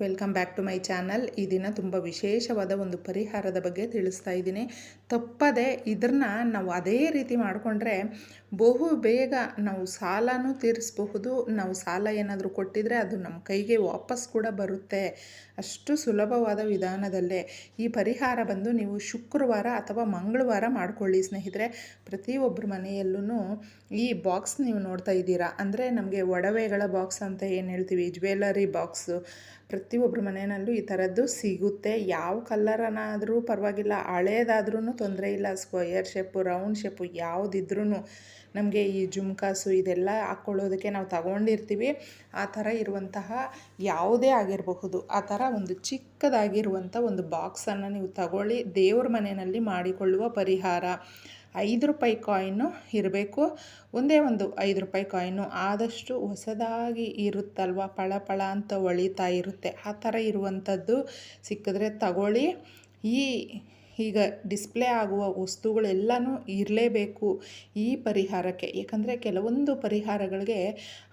Welcome back to my channel ಈ ದಿನ ತುಂಬ ವಿಶೇಷವಾದ ಒಂದು ಪರಿಹಾರದ ಬಗ್ಗೆ ತಿಳಿಸ್ತಾ ಇದ್ದೀನಿ. ತಪ್ಪದೆ ಇದನ್ನ ನಾವು ಅದೇ ರೀತಿ ಮಾಡಿಕೊಂಡ್ರೆ ಬಹು ಬೇಗ ನಾವು ಸಾಲನೂ ತೀರಿಸಬಹುದು. ನಾವು ಸಾಲ ಏನಾದರೂ ಕೊಟ್ಟಿದ್ರೆ ಅದು ನಮ್ಮ ಕೈಗೆ ವಾಪಸ್ ಕೂಡ ಬರುತ್ತೆ. ಅಷ್ಟು ಸುಲಭವಾದ ವಿಧಾನದಲ್ಲೇ ಈ ಪರಿಹಾರ ಬಂದು ನೀವು ಶುಕ್ರವಾರ ಅಥವಾ ಮಂಗಳವಾರ ಮಾಡಿಕೊಳ್ಳಿ ಸ್ನೇಹಿತರೆ. ಪ್ರತಿಯೊಬ್ಬರ ಮನೆಯಲ್ಲೂ ಈ ಬಾಕ್ಸ್ ನೀವು ನೋಡ್ತಾ ಇದ್ದೀರಾ? ಅಂದರೆ ನಮಗೆ ಒಡವೆಗಳ ಬಾಕ್ಸ್ ಅಂತ ಏನು ಹೇಳ್ತೀವಿ? Jewellery box. ಪ್ರತಿಯೊಬ್ಬರ ಮನೆಯಲ್ಲೂ ಈ ಥರದ್ದು ಸಿಗುತ್ತೆ. ಯಾವ ಕಲ್ಲರನಾದರೂ ಪರವಾಗಿಲ್ಲ ಹಳೇದಾದ್ರೂ ತೊಂದರೆ ಇಲ್ಲ. ಸ್ಕ್ವಯರ್ ಶೇಪು ರೌಂಡ್ ಶೇಪು ಯಾವುದಿದ್ರೂ ನಮಗೆ ಈ ಜುಮ್ಕಾಸು ಇದೆಲ್ಲ ಹಾಕ್ಕೊಳ್ಳೋದಕ್ಕೆ ನಾವು ತಗೊಂಡಿರ್ತೀವಿ. ಆ ಥರ ಇರುವಂತಹ ಯಾವುದೇ ಆಗಿರಬಹುದು. ಆ ಥರ ಒಂದು ಚಿಕ್ಕದಾಗಿರುವಂಥ ಒಂದು ಬಾಕ್ಸನ್ನು ನೀವು ತಗೊಳ್ಳಿ. ದೇವ್ರ ಮನೆಯಲ್ಲಿ ಮಾಡಿಕೊಳ್ಳುವ ಪರಿಹಾರ. ಐದು ರೂಪಾಯಿ ಕಾಯಿನು ಇರಬೇಕು. ಒಂದೇ ಒಂದು ಐದು ರೂಪಾಯಿ ಕಾಯಿನು ಆದಷ್ಟು ಹೊಸದಾಗಿ ಇರುತ್ತಲ್ವ? ಪಳ ಪಳ ಅಂತ ಹೊಳಿತಾ ಇರುತ್ತೆ. ಆ ಥರ ಇರುವಂಥದ್ದು ಸಿಕ್ಕಿದ್ರೆ ತಗೊಳ್ಳಿ. ಈ ಈಗ ಡಿಸ್ಪ್ಲೇ ಆಗುವ ವಸ್ತುಗಳೆಲ್ಲನೂ ಇರಲೇಬೇಕು ಈ ಪರಿಹಾರಕ್ಕೆ. ಏಕೆಂದರೆ ಕೆಲವೊಂದು ಪರಿಹಾರಗಳಿಗೆ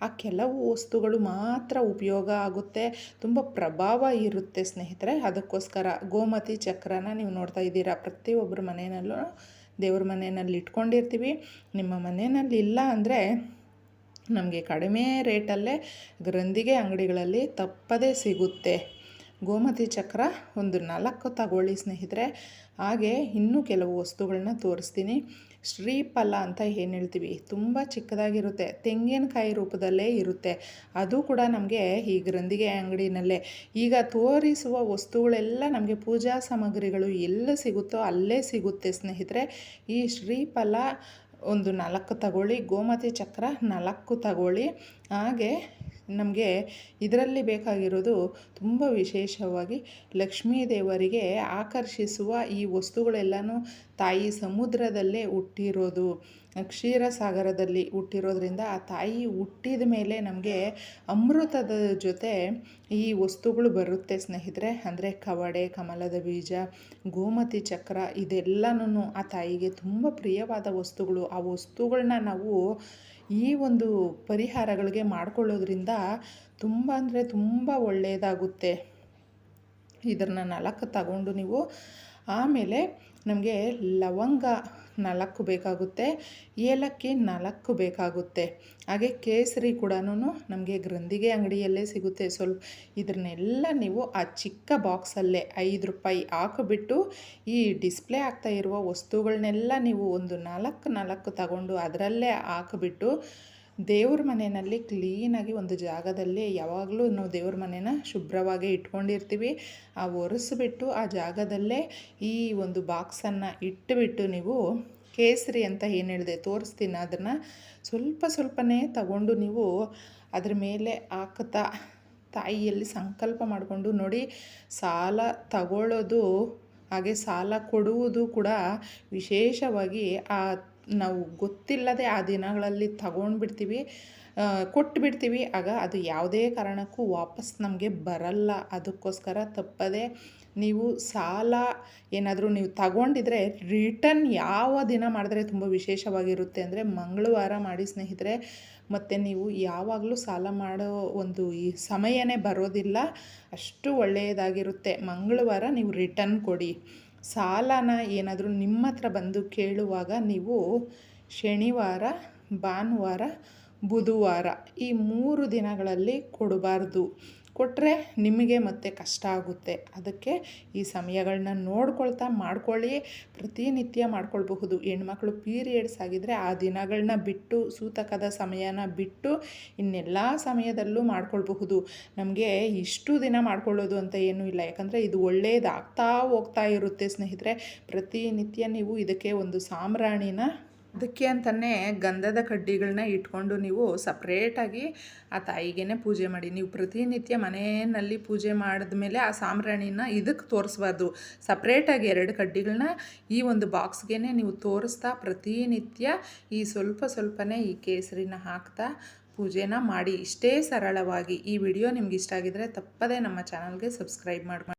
ಆ ಕೆಲವು ವಸ್ತುಗಳು ಮಾತ್ರ ಉಪಯೋಗ ಆಗುತ್ತೆ, ತುಂಬ ಪ್ರಭಾವ ಇರುತ್ತೆ ಸ್ನೇಹಿತರೆ. ಅದಕ್ಕೋಸ್ಕರ ಗೋಮತಿ ಚಕ್ರನ ನೀವು ನೋಡ್ತಾ ಇದ್ದೀರಾ. ಪ್ರತಿಯೊಬ್ಬರ ಮನೆಯಲ್ಲೂ ದೇವ್ರ ಮನೆಯಲ್ಲಿ ಇಟ್ಕೊಂಡಿರ್ತೀವಿ. ನಿಮ್ಮ ಮನೆಯಲ್ಲಿ ಇಲ್ಲ ಅಂದರೆ ನಮಗೆ ಕಡಿಮೆ ರೇಟಲ್ಲೇ ಗ್ರಂಥಿಗೆ ಅಂಗಡಿಗಳಲ್ಲಿ ತಪ್ಪದೇ ಸಿಗುತ್ತೆ. ಗೋಮತಿ ಚಕ್ರ ಒಂದು ನಾಲ್ಕು ತಗೊಳ್ಳಿ ಸ್ನೇಹಿತರೆ. ಹಾಗೆ ಇನ್ನೂ ಕೆಲವು ವಸ್ತುಗಳನ್ನ ತೋರಿಸ್ತೀನಿ. ಶ್ರೀಫಲ ಅಂತ ಏನು ಹೇಳ್ತೀವಿ? ತುಂಬ ಚಿಕ್ಕದಾಗಿರುತ್ತೆ. ತೆಂಗಿನಕಾಯಿ ರೂಪದಲ್ಲೇ ಇರುತ್ತೆ. ಅದು ಕೂಡ ನಮಗೆ ಈ ಗ್ರಂಥಿಗೆ ಅಂಗಡಿನಲ್ಲೇ. ಈಗ ತೋರಿಸುವ ವಸ್ತುಗಳೆಲ್ಲ ನಮಗೆ ಪೂಜಾ ಸಾಮಗ್ರಿಗಳು ಎಲ್ಲ ಸಿಗುತ್ತೋ ಅಲ್ಲೇ ಸಿಗುತ್ತೆ ಸ್ನೇಹಿತರೆ. ಈ ಶ್ರೀಫಲ ಒಂದು ನಾಲ್ಕು ತಗೊಳ್ಳಿ. ಗೋಮತಿ ಚಕ್ರ ನಾಲ್ಕು ತಗೊಳ್ಳಿ. ಹಾಗೆ ನಮಗೆ ಇದರಲ್ಲಿ ಬೇಕಾಗಿರೋದು ತುಂಬ ವಿಶೇಷವಾಗಿ ಲಕ್ಷ್ಮೀ ದೇವರಿಗೆ ಆಕರ್ಷಿಸುವ ಈ ವಸ್ತುಗಳೆಲ್ಲನೂ ತಾಯಿ ಸಮುದ್ರದಲ್ಲೇ ಹುಟ್ಟಿರೋದು ಕ್ಷೀರಸಾಗರದಲ್ಲಿ ಹುಟ್ಟಿರೋದ್ರಿಂದ ಆ ತಾಯಿ ಹುಟ್ಟಿದ ಮೇಲೆ ನಮಗೆ ಅಮೃತದ ಜೊತೆ ಈ ವಸ್ತುಗಳು ಬರುತ್ತೆ ಸ್ನೇಹಿತರೆ. ಅಂದರೆ ಕವಡೆ, ಕಮಲದ ಬೀಜ, ಗೋಮತಿ ಚಕ್ರ ಇದೆಲ್ಲನೂ ಆ ತಾಯಿಗೆ ತುಂಬ ಪ್ರಿಯವಾದ ವಸ್ತುಗಳು. ಆ ವಸ್ತುಗಳನ್ನ ನಾವು ಈ ಒಂದು ಪರಿಹಾರಗಳಿಗೆ ಮಾಡಿಕೊಳ್ಳೋದ್ರಿಂದ ತುಂಬ ಅಂದರೆ ತುಂಬ ಒಳ್ಳೆಯದಾಗುತ್ತೆ ಇದನ್ನು ನಾಲ್ಕು ತಗೊಂಡು ನೀವು ಆಮೇಲೆ ನಮಗೆ ಲವಂಗ ನಾಲ್ಕು ಬೇಕಾಗುತ್ತೆ, ಏಲಕ್ಕಿ ನಾಲ್ಕು ಬೇಕಾಗುತ್ತೆ. ಹಾಗೆ ಕೇಸರಿ ಕೂಡ ನಮಗೆ ಗ್ರಂಥಿಗೆ ಅಂಗಡಿಯಲ್ಲೇ ಸಿಗುತ್ತೆ. ಸ್ವಲ್ಪ ಇದನ್ನೆಲ್ಲ ನೀವು ಆ ಚಿಕ್ಕ ಬಾಕ್ಸಲ್ಲೇ ಐದು ರೂಪಾಯಿ ಹಾಕಿಬಿಟ್ಟು ಈ ಡಿಸ್ಪ್ಲೇ ಆಗ್ತಾ ಇರುವ ವಸ್ತುಗಳನ್ನೆಲ್ಲ ನೀವು ಒಂದು ನಾಲ್ಕು ನಾಲ್ಕು ತಗೊಂಡು ಅದರಲ್ಲೇ ಹಾಕಿಬಿಟ್ಟು ದೇವ್ರ ಮನೆಯಲ್ಲಿ ಕ್ಲೀನಾಗಿ ಒಂದು ಜಾಗದಲ್ಲಿ ಯಾವಾಗಲೂ ನಾವು ದೇವ್ರ ಮನೆನ ಶುಭ್ರವಾಗಿ ಇಟ್ಕೊಂಡಿರ್ತೀವಿ. ಆ ಒರೆಸಿಬಿಟ್ಟು ಆ ಜಾಗದಲ್ಲೇ ಈ ಒಂದು ಬಾಕ್ಸನ್ನು ಇಟ್ಟುಬಿಟ್ಟು ನೀವು ಕೇಸರಿ ಅಂತ ಏನು ಹೇಳಿದೆ ತೋರಿಸ್ತೀನಿ ಅದನ್ನು. ಸ್ವಲ್ಪ ಸ್ವಲ್ಪನೇ ತಗೊಂಡು ನೀವು ಅದ್ರ ಮೇಲೆ ಹಾಕ್ತಾ ತಾಯಿಯಲ್ಲಿ ಸಂಕಲ್ಪ ಮಾಡಿಕೊಂಡು ನೋಡಿ, ಸಾಲ ತಗೊಳ್ಳೋದು ಹಾಗೆ ಸಾಲ ಕೊಡುವುದು ಕೂಡ ವಿಶೇಷವಾಗಿ ಆ ನಾವು ಗೊತ್ತಿಲ್ಲದೆ ಆ ದಿನಗಳಲ್ಲಿ ತಗೊಂಡ್ಬಿಡ್ತೀವಿ ಕೊಟ್ಬಿಡ್ತೀವಿ. ಆಗ ಅದು ಯಾವುದೇ ಕಾರಣಕ್ಕೂ ವಾಪಸ್ ನಮಗೆ ಬರಲ್ಲ. ಅದಕ್ಕೋಸ್ಕರ ತಪ್ಪದೆ ನೀವು ಸಾಲ ಏನಾದರೂ ನೀವು ತಗೊಂಡಿದ್ರೆ ರಿಟರ್ನ್ ಯಾವ ದಿನ ಮಾಡಿದ್ರೆ ತುಂಬ ವಿಶೇಷವಾಗಿರುತ್ತೆ ಅಂದರೆ ಮಂಗಳವಾರ ಮಾಡಿ ಸ್ನೇಹಿತರೆ. ಮತ್ತು ನೀವು ಯಾವಾಗಲೂ ಸಾಲ ಮಾಡೋ ಒಂದು ಈ ಸಮಯನೇ ಬರೋದಿಲ್ಲ. ಅಷ್ಟು ಒಳ್ಳೆಯದಾಗಿರುತ್ತೆ. ಮಂಗಳವಾರ ನೀವು ರಿಟರ್ನ್ ಕೊಡಿ. ಸಾಲನ ಏನಾದರೂ ನಿಮ್ಮ ಹತ್ರ ಬಂದು ಕೇಳುವಾಗ ನೀವು ಶನಿವಾರ ಭಾನುವಾರ ಬುಧವಾರ ಈ ಮೂರು ದಿನಗಳಲ್ಲಿ ಕೊಡಬಾರ್ದು. ಕೊಟ್ಟರೆ ನಿಮಗೆ ಮತ್ತೆ ಕಷ್ಟ ಆಗುತ್ತೆ. ಅದಕ್ಕೆ ಈ ಸಮಯಗಳನ್ನ ನೋಡ್ಕೊಳ್ತಾ ಮಾಡ್ಕೊಳ್ಳಿ. ಪ್ರತಿನಿತ್ಯ ಮಾಡ್ಕೊಳ್ಬಹುದು. ಹೆಣ್ಮಕ್ಳು ಪೀರಿಯಡ್ಸ್ ಆಗಿದ್ದರೆ ಆ ದಿನಗಳನ್ನ ಬಿಟ್ಟು, ಸೂತಕದ ಸಮಯನ ಬಿಟ್ಟು ಇನ್ನೆಲ್ಲ ಸಮಯದಲ್ಲೂ ಮಾಡ್ಕೊಳ್ಬಹುದು. ನಮಗೆ ಇಷ್ಟು ದಿನ ಮಾಡ್ಕೊಳ್ಳೋದು ಅಂತ ಏನೂ ಇಲ್ಲ. ಯಾಕಂದರೆ ಇದು ಒಳ್ಳೆಯದಾಗ್ತಾ ಹೋಗ್ತಾ ಇರುತ್ತೆ ಸ್ನೇಹಿತರೆ. ಪ್ರತಿನಿತ್ಯ ನೀವು ಇದಕ್ಕೆ ಒಂದು ಸಾಂಬ್ರಾಣಿನ ಅದಕ್ಕೆ ಅಂತಲೇ ಗಂಧದ ಕಡ್ಡಿಗಳನ್ನ ಇಟ್ಕೊಂಡು ನೀವು ಸಪ್ರೇಟಾಗಿ ಆ ತಾಯಿಗೇ ಪೂಜೆ ಮಾಡಿ. ನೀವು ಪ್ರತಿನಿತ್ಯ ಮನೆಯಲ್ಲಿ ಪೂಜೆ ಮಾಡಿದ್ಮೇಲೆ ಆ ಸಾಂಬ್ರಾಣಿನ ಇದಕ್ಕೆ ತೋರಿಸ್ಬಾರ್ದು. ಸಪ್ರೇಟಾಗಿ ಎರಡು ಕಡ್ಡಿಗಳನ್ನ ಈ ಒಂದು ಬಾಕ್ಸ್ಗೆ ನೀವು ತೋರಿಸ್ತಾ ಪ್ರತಿನಿತ್ಯ ಈ ಸ್ವಲ್ಪ ಸ್ವಲ್ಪನೇ ಈ ಕೇಸರಿನ ಹಾಕ್ತಾ ಪೂಜೆನ ಮಾಡಿ. ಇಷ್ಟೇ ಸರಳವಾಗಿ ಈ ವಿಡಿಯೋ ನಿಮ್ಗೆ ಇಷ್ಟ ಆಗಿದ್ರೆ ತಪ್ಪದೇ ನಮ್ಮ ಚಾನಲ್ಗೆ ಸಬ್ಸ್ಕ್ರೈಬ್ ಮಾಡಿ